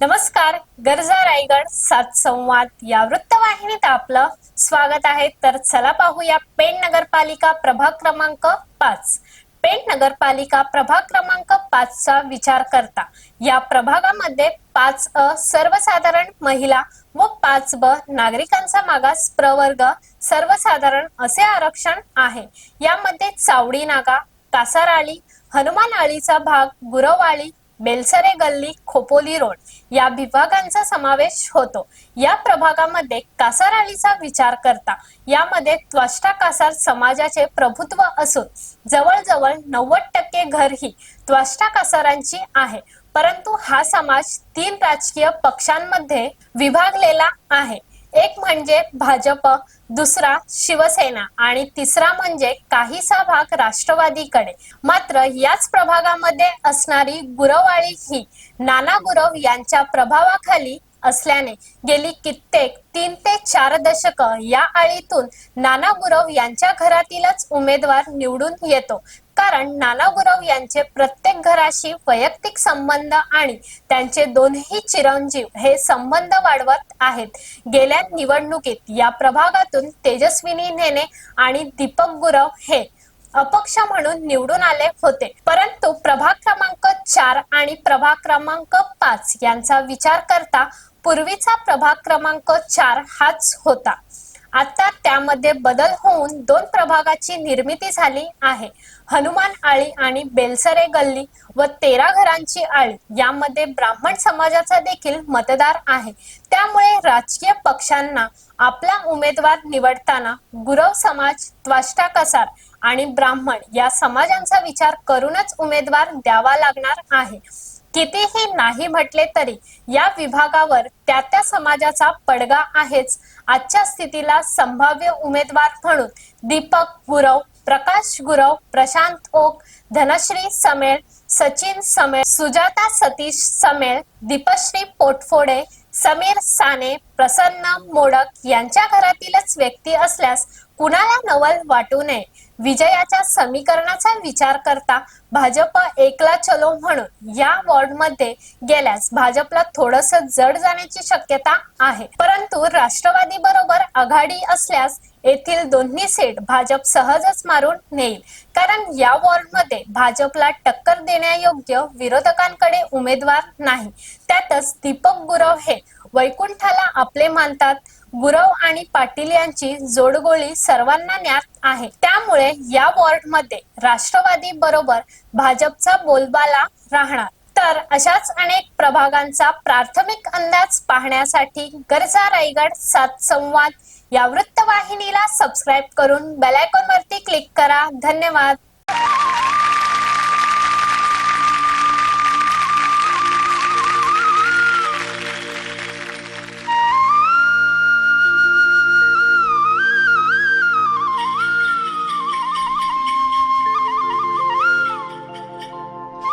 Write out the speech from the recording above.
नमस्कार गरजा रायगड सात संवाद या वृत्तवाहिनीत आपलं स्वागत आहे. तर चला पाहूया पेण नगरपालिका प्रभाग क्रमांक पाच. पेण नगरपालिका प्रभाग क्रमांक पाचचा विचार करता. या प्रभागामध्ये पाच अ सर्वसाधारण महिला व पाच ब नागरिकांचा मागास प्रवर्ग सर्वसाधारण असे आरक्षण आहे. यामध्ये चावडी नागा कासाराळी हनुमान आळीचा भाग गुरवाळी बेलसरे गल्ली खोपोली रोड या विभागांचा समावेश होतो. या प्रभागामध्ये कासाराळीचा विचार करता यामध्ये त्वष्टा कासार समाजाचे प्रभुत्व असून जवळजवळ नव्वद टक्के घर ही त्वष्टा कासारांची आहे. परंतु हा समाज तीन राजकीय पक्षांमध्ये विभागलेला आहे. एक म्हणजे भाजप दुसरा शिवसेना आणि तिसरा म्हणजे काहीसा भाग राष्ट्रवादीकडे. मात्र याच प्रभागामध्ये असणारी गुरवाळी ही नाना गुरव यांच्या प्रभावाखाली असल्याने गेली कित्येक तीन ते चार दशक या आळीतून नाना गुरव यांच्या घरातीलच उमेदवार निवडून येतो. कारण नाना गुरव यांचे प्रत्येक घराशी वैयक्तिक संबंध आणि त्यांचे दोन्ही चिरंजीव हे संबंध वाढवत आहेत. गेल्या निवडणुकीत या प्रभागातून तेजस्विनी नेने आणि दीपक गुरव हे अपक्ष म्हणून निवडून आले होते. परंतु प्रभाग क्रमांक चार आणि प्रभाग क्रमांक पाच यांचा विचार करता पूर्वीचा प्रभाग क्रमांक चार हाच होता. आता त्यामध्ये बदल होऊन दोन प्रभागाची निर्मिती झाली आहे. हनुमान आळी आणि बेलसरे गल्ली व तेरा घरांची आळी यामध्ये ब्राह्मण समाजाचा देखील मतदार आहे. त्यामुळे राजकीय पक्षांना आपला उमेदवार निवडताना गुरव समाज त्वष्टा कसार आणि ब्राह्मण या समाजांचा विचार करूनच उमेदवार द्यावा लागणार आहे. कितीही नाही म्हटले तरी या विभागावर त्या त्या समाजाचा पडगा आहेच. आजच्या स्थितीला संभाव्य उमेदवार म्हणून दीपक गुरव प्रकाश गुरव प्रशांत ओक धनश्री समेळ सचिन समेळ सुजाता सतीश समेळ दीपश्री पोटफोडे समीर साने प्रसन्न मोडक यांच्या घरातीलच व्यक्ती असल्यास कुणाला नवल वाटू नये? विजयाच्या समीकरणाचा विचार करता भाजप एकला चलो म्हणून या वॉर्डमध्ये गेल्यास भाजपला थोडस जड जाण्याची शक्यता आहे. परंतु राष्ट्रवादी बरोबर आघाडी असल्यास येथील दोन्ही सेट भाजप सहजच मारून नेईल. कारण या वॉर्डमध्ये भाजपला टक्कर देण्यायोग्य विरोधकांकडे उमेदवार नाही. त्यातच दीपक गुरव हे वैकुंठाला आपले मानतात. गुरव आणि पाटील यांची जोडगोळी सर्वांना ज्ञात आहे. त्यामुळे या वॉर्डमध्ये राष्ट्रवादी बरोबर भाजपचा बोलबाला राहणार. तर अशाच अनेक प्रभागांचा प्राथमिक अंदाज पाहण्यासाठी गरजा रायगड सात संवाद या वृत्तवाहिनीला सबस्क्राईब करून बेलायकॉन वरती क्लिक करा. धन्यवाद.